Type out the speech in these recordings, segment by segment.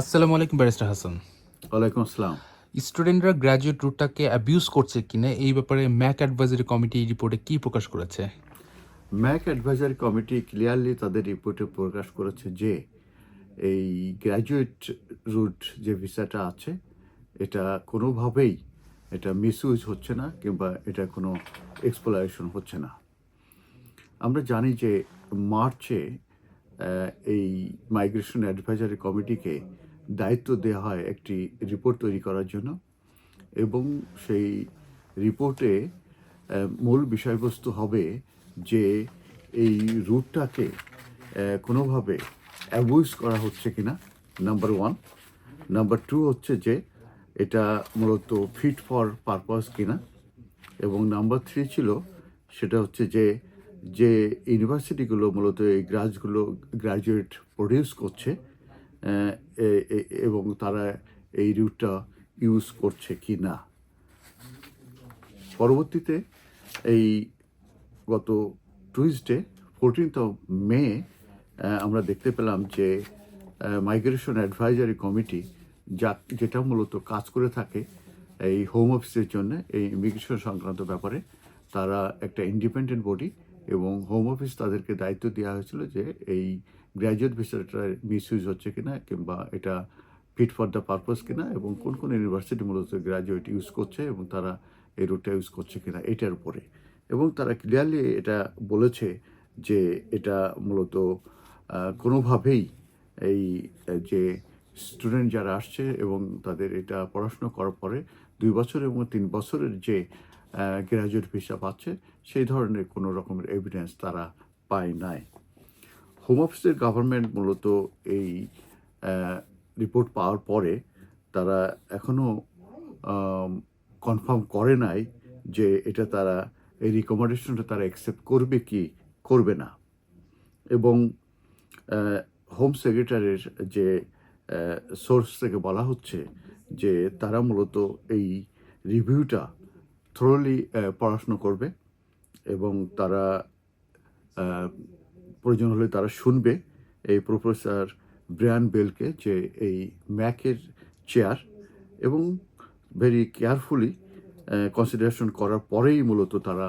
আসসালামু আলাইকুম ব্যারিস্টার হাসান। ওয়ালাইকুম আসসালাম। স্টুডেন্টরা গ্র্যাজুয়েট রুটটাকে অ্যাবিউজ করছে কিনা এই ব্যাপারে ম্যাক অ্যাডভাইজারি কমিটি রিপোর্টে কি প্রকাশ করেছে? ম্যাক অ্যাডভাইজারি কমিটি ক্লিয়ারলি তাদের রিপোর্টে প্রকাশ করেছে যে এই গ্র্যাজুয়েট রুট যে ভিসাটা আছে এটা কোনোভাবেই এটা মিসইউজ হচ্ছে না কিংবা এটা কোনো এক্সপ্লোরেশন হচ্ছে না। আমরা জানি যে মার্চে এই মাইগ্রেশন অ্যাডভাইজারি কমিটিকে দায়িত্ব দেওয়া হয় একটি রিপোর্ট তৈরি করার জন্য এবং সেই রিপোর্টে মূল বিষয়বস্তু হবে যে এই রুটটাকে কোনোভাবে অ্যাবুজ করা হচ্ছে কি না নাম্বার ওয়ান নাম্বার টু হচ্ছে যে এটা মূলত ফিট ফর পারপাস কিনা। এবং নাম্বার থ্রি ছিল, সেটা হচ্ছে যে যে ইউনিভার্সিটিগুলো মূলত এই গ্রাজগুলো গ্রাজুয়েট প্রডিউস করছে এবং তারা এই রুটটা ইউজ করছে কি না। পরবর্তীতে এই গত টুইসডে, ফোরটিন্থ অফ মে আমরা দেখতে পেলাম যে মাইগ্রেশন অ্যাডভাইজারি কমিটি যা, যেটা মূলত কাজ করে থাকে এই হোম অফিসের জন্য, এই ইমিগ্রেশন সংক্রান্ত ব্যাপারে, তারা একটা ইন্ডিপেন্ডেন্ট বডি এবং হোম অফিস তাদেরকে দায়িত্ব দেওয়া হয়েছিল যে এই গ্র্যাজুয়েট ভিসাটা মিসইউজ হচ্ছে কিনা কিংবা এটা ফিট ফর দ্য পারপাস কিনা এবং কোন কোন ইউনিভার্সিটি মূলত গ্র্যাজুয়েট ইউজ করছে এবং তারা এই রুটটা ইউজ করছে কিনা এটার উপরে। এবং তারা ক্লিয়ারলি এটা বলেছে যে এটা মূলত কোনোভাবেই এই, যে স্টুডেন্ট যারা আসছে এবং তাদের এটা পড়াশুনো করার পরে দুই বছর এবং তিন বছরের যে গ্র্যাজুয়েট ভিসা পাচ্ছে, সেই ধরনের কোনো রকমের এভিডেন্স তারা পায় নাই। হোম অফিসের গভর্নমেন্ট মূলত এই রিপোর্ট পাওয়ার পরে তারা এখনও কনফার্ম করে নাই যে এটা তারা, এই রিকমেন্ডেশনটা তারা অ্যাকসেপ্ট করবে কি করবে না। এবং হোম সেক্রেটারির যে সোর্স থেকে বলা হচ্ছে যে তারা মূলত এই রিভিউটা থ্রোলি পড়াশুনো করবে এবং তারা প্রয়োজন হলে তারা শুনবে। এই প্রফেসর ব্রায়ান বেলকে যে এই ম্যাকের চেয়ার এবং ভেরি কেয়ারফুলি কনসিডারেশন করার পরেই মূলত তারা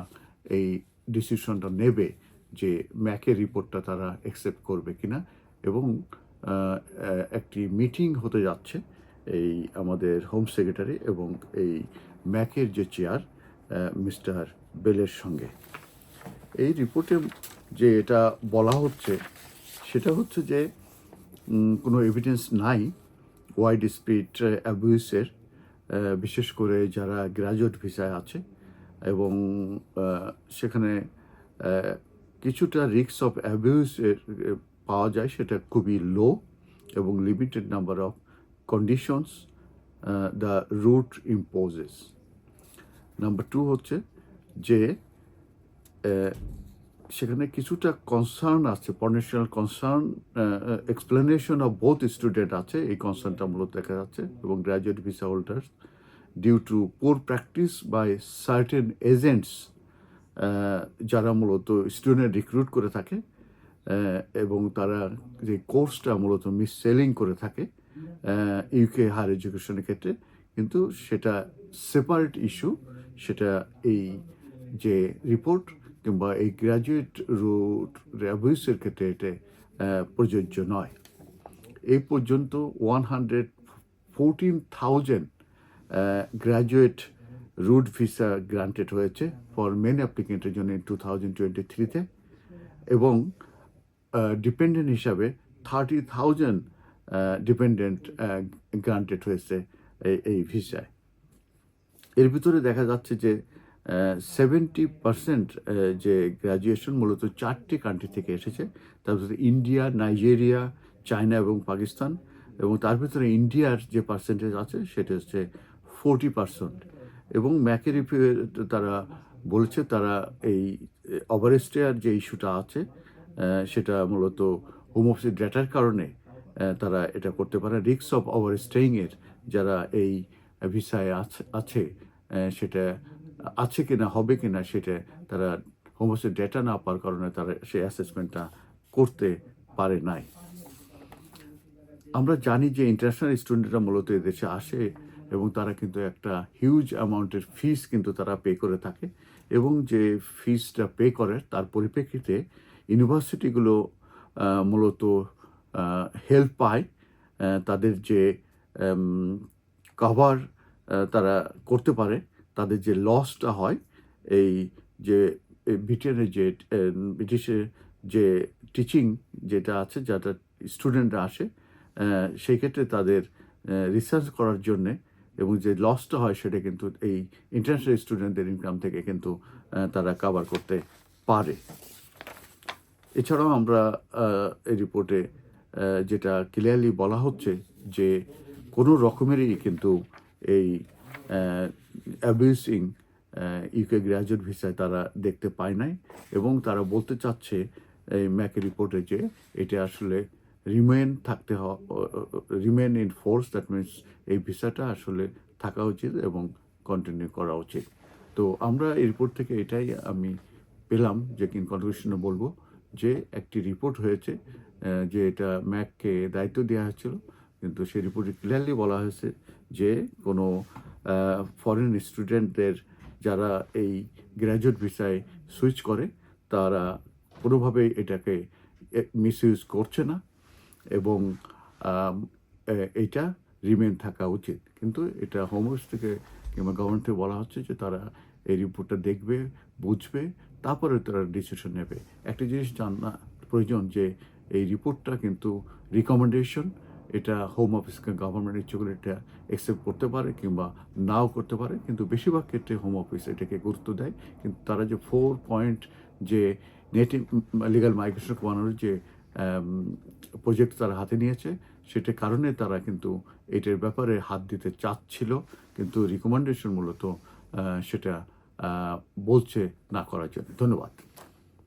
এই ডিসিশনটা নেবে যে ম্যাকের রিপোর্টটা তারা অ্যাকসেপ্ট করবে কিনা এবং একটি মিটিং হতে যাচ্ছে এই আমাদের হোম সেক্রেটারি এবং এই ম্যাকের যে চেয়ার মিস্টার বেলের সঙ্গে। এই রিপোর্টে যে এটা বলা হচ্ছে সেটা হচ্ছে যে কোনো এভিডেন্স নাই ওয়াইড স্পিড অ্যাবিউসের বিশেষ করে যারা গ্র্যাজুয়েট ভিসায় আছে এবং সেখানে কিছুটা রিক্স অফ অ্যাবিউসের পাওয়া যায় সেটা খুবই লো এবং limited number of conditions the route imposes number two হচ্ছে যে আহ, সেখানে কিছুটা কনসার্ন আছে potential concern explanation of both student আছে, এই কনসার্নটা মূলত দেখা যাচ্ছে, এবং graduate visa holders due to poor practice by certain agents যারা মূলত স্টুডেন্ট রিক্রুট করে থাকে এবং তারা যে কোর্সটা মূলত মিস সেলিং করে থাকে ইউকে হায়ার এডুকেশনের ক্ষেত্রে, কিন্তু সেটা সেপারেট ইস্যু সেটা এই যে রিপোর্ট কিংবা এই গ্র্যাজুয়েট রুট অ্যাবিউসের ক্ষেত্রে এটা প্রযোজ্য নয়। এই পর্যন্ত one hundred fourteen thousand graduate route visa granted হয়েছে ফর মেন অ্যাপ্লিকেন্টের জন্য টু থাউজেন্ড টোয়েন্টি থ্রিতে এবং ডিপেন্ডেন্ট হিসাবে থার্টি থাউজেন্ড ডিপেন্ডেন্ট গ্রান্টেড হয়েছে এই- এই ভিসায় এর ভিতরে দেখা যাচ্ছে যে সেভেন্টি পার্সেন্ট যে গ্র্যাজুয়েশন মূলত চারটি কান্ট্রি থেকে এসেছে। তার ভিতরে ইন্ডিয়া নাইজেরিয়া চায়না এবং পাকিস্তান এবং তার ভিতরে ইন্ডিয়ার যে পার্সেন্টেজ আছে সেটা হচ্ছে ফোরটি পার্সেন্ট এবং ম্যাকের তারা বলছে তারা এই ওভারেস্টেয়ার যে ইস্যুটা আছে সেটা মূলত হোম অফিসের ডেটার কারণে তারা এটা করতে পারে। রিক্স অফ ওভার স্টেইংয়ের যারা এই ভিসায় আছে সেটা আছে কিনা, হবে কিনা সেটা তারা হোম অফিসের ডেটা না পাওয়ার কারণে তারা সেই অ্যাসেসমেন্টটা করতে পারে নাই। আমরা জানি যে ইন্টারন্যাশনাল স্টুডেন্টরা মূলত এদেশে আসে এবং তারা কিন্তু একটা হিউজ অ্যামাউন্টের ফিস কিন্তু তারা পে করে থাকে এবং যে ফিসটা পে করে তার পরিপ্রেক্ষিতে ইউনিভার্সিটিগুলো মূলত হেল্প পায় তাদের যে কভার তারা করতে পারে। তাদের যে লসটা হয়, এই যে ব্রিটেনের যে ব্রিটিশের যে টিচিং যেটা আছে যাটা স্টুডেন্টরা আসে সেই ক্ষেত্রে তাদের রিসার্চ করার জন্যে এবং যে লসটা হয় সেটা কিন্তু এই ইন্টারন্যাশনাল স্টুডেন্টদের ইনকাম থেকে কিন্তু তারা কাভার করতে পারে। এছাড়াও আমরা এই রিপোর্টে যেটা ক্লিয়ারলি বলা হচ্ছে যে কোনো রকমেরই কিন্তু এই অ্যাবিউসিং ইউকে গ্র্যাজুয়েট ভিসায় তারা দেখতে পায় নাই এবং তারা বলতে চাচ্ছে এই ম্যাকের রিপোর্টে যে এটা আসলে রিমেন থাকতে হওয়া remain in force that means এই ভিসাটা আসলে থাকা উচিত এবং কন্টিনিউ করা উচিত। তো আমরা এই রিপোর্ট থেকে এটাই আমি পেলাম যে কিন কনক্লুশনে বলব যে একটি রিপোর্ট হয়েছে যে এটা ম্যাককে দায়িত্ব দেওয়া হয়েছিল, কিন্তু সেই রিপোর্টে ক্লিয়ারলি বলা হয়েছে যে কোনো ফরেন স্টুডেন্টদের যারা এই গ্র্যাজুয়েট ভিসায় সুইচ করে, তারা কোনোভাবেই এটাকে মিসইউজ করছে না এবং এটা রিমেন থাকা উচিত। কিন্তু এটা হোম অফিস থেকে কিংবা গভর্নমেন্ট থেকে বলা হচ্ছে যে তারা এই রিপোর্টটা দেখবে, বুঝবে, তারপরে তারা ডিসিশন নেবে। একটা জিনিস জানা প্রয়োজন যে এই রিপোর্টটা কিন্তু রিকমেন্ডেশন এটা হোম অফিস গভর্নমেন্ট ইচ্ছে করে এটা অ্যাকসেপ্ট করতে পারে কিংবা নাও করতে পারে, কিন্তু বেশিরভাগ ক্ষেত্রে হোম অফিস এটাকে গুরুত্ব দেয়। কিন্তু তারা যে ফোর পয়েন্ট যে নেটিভ লিগাল মাইগ্রেশন কমানোর যে প্রজেক্ট তারা হাতে নিয়েছে, সেটার কারণে তারা কিন্তু এটার ব্যাপারে হাত দিতে চাচ্ছিল, কিন্তু রিকমেন্ডেশন মূলত সেটা বলছে না করার জন্য। ধন্যবাদ।